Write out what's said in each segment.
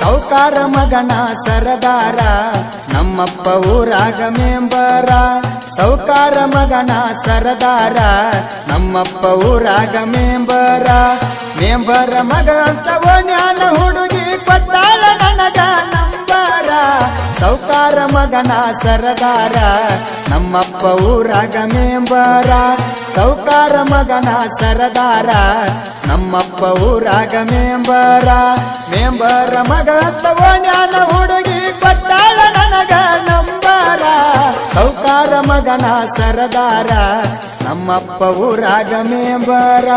ಸೌಕಾರ ಮಗನ ಸರದಾರ, ನಮ್ಮಪ್ಪ ಊರಾಗ ಮೆಂಬರ. ಸೌಕಾರ ಮಗನ ಸರದಾರ, ನಮ್ಮಪ್ಪ ಊರಾಗ ಮೇಂಬರ. ಮೇಂಬರ ಮಗ ಅಂತ ಓಣ್ಯಾನ ಹುಡುಗಿ ಕೊಟ್ಟಾಳ ನನಗ ನಂಬರ. ಸೌಕಾರ ಮಗನ ಸರದಾರ, ನಮ್ಮಪ್ಪ ಊರಾಗ ಮೆಂಬರ. ಸೌಕಾರ ಮಗನ ಸರದಾರ, ನಮ್ಮಪ್ಪ ಊರಾಗ ಮೇಂಬರ ಮೇಂಬರ ಮಗ ತಗೋಣ್ಯಾನ ಹುಡುಗಿ ಕೊಟ್ಟಾಳ ನನಗ ನಂಬರ. ಸೌಕಾರ ಮಗನ ಸರದಾರ, ನಮ್ಮಪ್ಪ ಊರಾಗ ಮೆಂಬರ.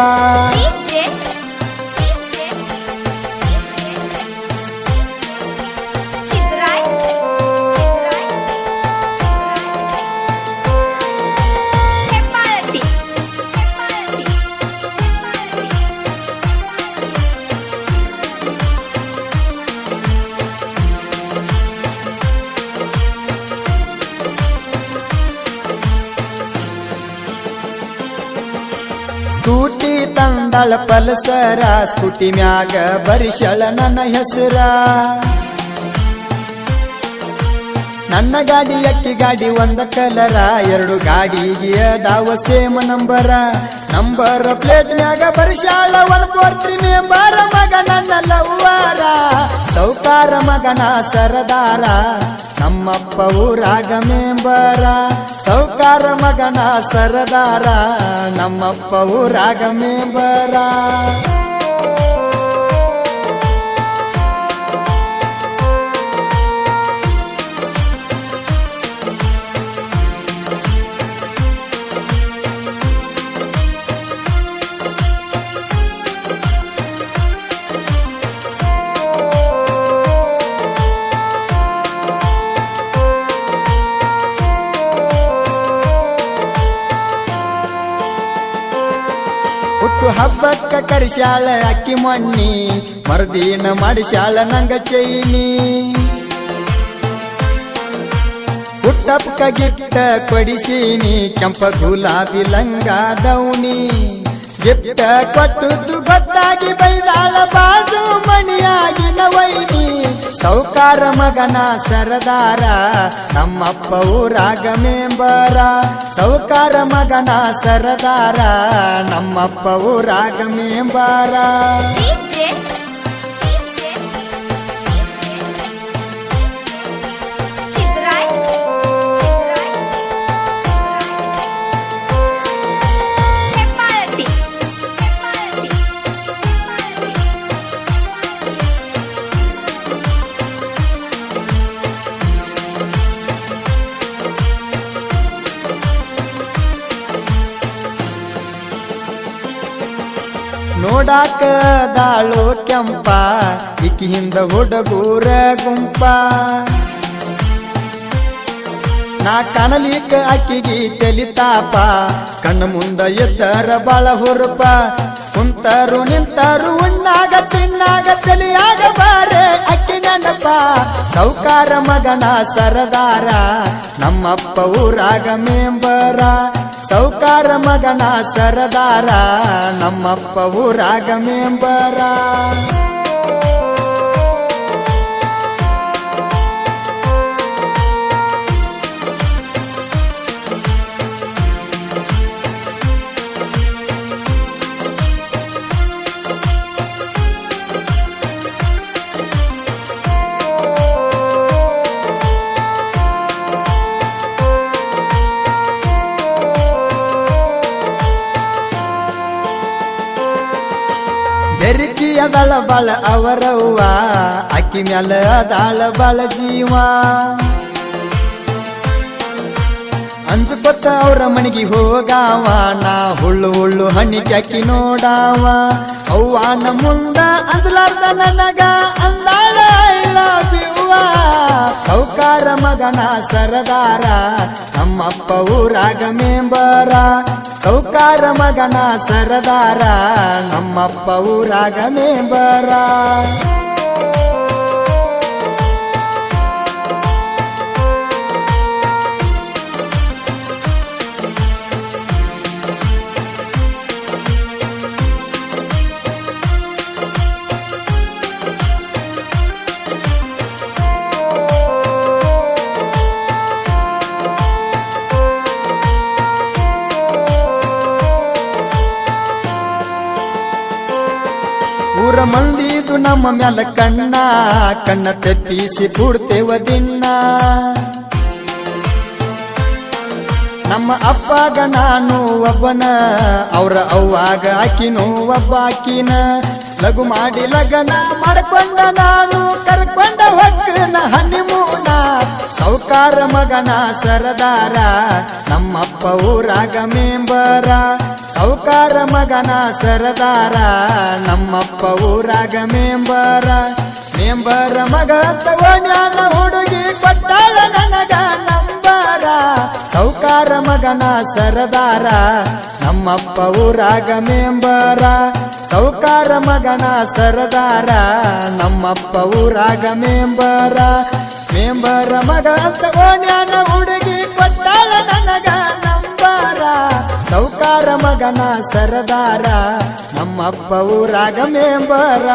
ಸ್ಕೂಟಿ ತಂದಳ ಪಲ್ಸರ, ಸ್ಕೂಟಿ ಮ್ಯಾಗ ಬರಿಶಳ ನನ್ನ ಹೆಸರ. ನನ್ನ ಗಾಡಿ, ಅಕ್ಕಿ ಗಾಡಿ, ಒಂದ ಕಲರ, ಎರಡು ಗಾಡಿಗೆ ಅದಾವ ಸೇಮ್ ನಂಬರ ನಂಬರ್ ಪ್ಲೇಟ್ ಮ್ಯಾಗ ಬರಿಶಾಳ ಒಂದ್ ಪೋರ್ತಿ ಮೆಂಬರ್ ಮಗ ನನ್ನ ಲವ್ವಾರ. ಸೌಕಾರ ಮಗನ ಸರದಾರ. ನಮ್ಮಪ್ಪ ಊರಾಗ ಸೌಕಾರ ಮಗನ ಸರದಾರ. ನಮ್ಮಪ್ಪ ಊರಾಗ ಹುಟ್ಟು ಹಬ್ಬಕ್ಕ ಕರಿಶಾಳ ಅಕ್ಕಿ ಮಣ್ಣಿ, ಮರುದಿನ ಮಾಡಿಶಾಳ ನಂಗ ಚೈನಿ. ಹುಟ್ಟಪ್ಪ ಗಿಟ್ಟ ಕೊಡಿಸೀನಿ, ಕೆಂಪ ಗುಲಾಬಿ ಲಂಗ ದೌನಿ. ಗಿಫ್ಟ ಕೊಟ್ಟದ್ದು ಗೊತ್ತಾಗಿ ಬೈದಾಳ ಬಾಜು ಮಣಿಯಾಗಿನ ವೈನಿ ಸೌಕಾರ ಮಗನ ಸರದಾರ, ನಮ್ಮಪ್ಪ ಊರಾಗ ಮೇಂಬರ ಸೌಕಾರ ಮಗನ ಸರದಾರ, ನಮ್ಮಪ್ಪ ಊರಾಗ ಮೆಂಬರ ನೋಡಾಕ ದಾಳು ಕೆಂಪ ಇಕ್ಕಿ ಹಿಂದ ಹುಡುಗೂರ ಗುಂಪ. ನಾ ಕಣಲಿಕ ಅಕ್ಕಿಗಿ ತೆಲಿತಾಪ ಕಣ್ಣ ಮುಂದ ಎದ್ದರ ಬಾಳ ಹುರುಪ. ಕುಂತರು ನಿಂತರು ಉಣ್ಣಾಗ ತಿನ್ನಾಗ ತಲಿಯಾಗ ಬಾರೆ ಅಕ್ಕಿ ನೆನಪ. ಸೌಕಾರ ಮಗನ ಸರದಾರ, ನಮ್ಮಪ್ಪ ಊರಾಗ ಮೆಂಬರ. ಸೌಕಾರ ಮಗನ ಸರದಾರ ನಮ್ಮಪ್ಪ ಊರಾಗ ಬೆರಕಿ ಅದಳ ಬಳ ಅವರವ್ವ ಅಕ್ಕಿ ಮ್ಯಾಲ ಅದಾಳ ಬಾಳ ಜೀವ. ಅಂಜುಕೊತ್ತ ಅವರ ಮನೆಗೆ ಹೋಗಾವ. ನಾ ಹುಳ್ಳು ಹುಳ್ಳು ಹಣ್ಣಿಗೆ ಅಕ್ಕಿ ನೋಡಾವ. ನ ಮುಂದ ಅಂದ್ಲಾರ್ದ ನನಗ ಮಗನ ಸರದಾರ ನಮ್ಮಪ್ಪ ಊರಾಗ ಮೆಂಬರ ಸೌಕಾರ ಮಗನ ಸರದಾರ ನಮ್ಮಪ್ಪ ಊರಾಗ ಮೆಂಬರ. ನಮ್ಮ ಮ್ಯಾಲ ಕಣ್ಣ ಕಣ್ಣ ತೆಪ್ಪಿಸಿ ಬಿಡ್ತೇವ ದಿನ್ನ. ನಮ್ಮ ಅಪ್ಪಾಗ ನಾನು ಒಬ್ಬನ, ಅವ್ರ ಅವ್ವಾಗ ಆಕಿನೂ ಒಬ್ಬ ಆಕಿನ. ಲಘು ಮಾಡಿ ಲಗನ ಮಾಡ್ಕೊಂಡ ನಾನು, ಕರ್ಕೊಂಡ ಹೊಕ್ಕನ ಹನಿಮೂನ. ಸೌಕಾರ ಮಗನ ಸರದಾರ, ನಮ್ಮಪ್ಪ ಊರಾಗ ಮೇಂಬರ. ಸೌಕಾರ ಮಗನ ಸರದಾರ, ನಮ್ಮಪ್ಪ ಊರಾಗ ಮೇಂಬರ. ಮೇಂಬರ ಮಗ ತಗೋಣ್ಯಾನ ಹುಡುಗಿ ಕೊಟ್ಟಾಳ ನನಗ ನಂಬಾರ. ಸೌಕಾರ ಮಗನ ಸರದಾರ, ನಮ್ಮಪ್ಪ ಊರಾಗ ಮೇಂಬರ. ಸೌಕಾರ ಮಗನ ಸರದಾರ, ನಮ್ಮಪ್ಪ ಊರಾಗ ಮೇಂಬರ. ಮೇಂಬರ ಮಗ ತಗೊಂಡ ಹುಡುಗಿ ಮಗನ ಸರದಾರ ನಮ್ಮಪ್ಪ ಊರಾಗ ಮೇಂಬರ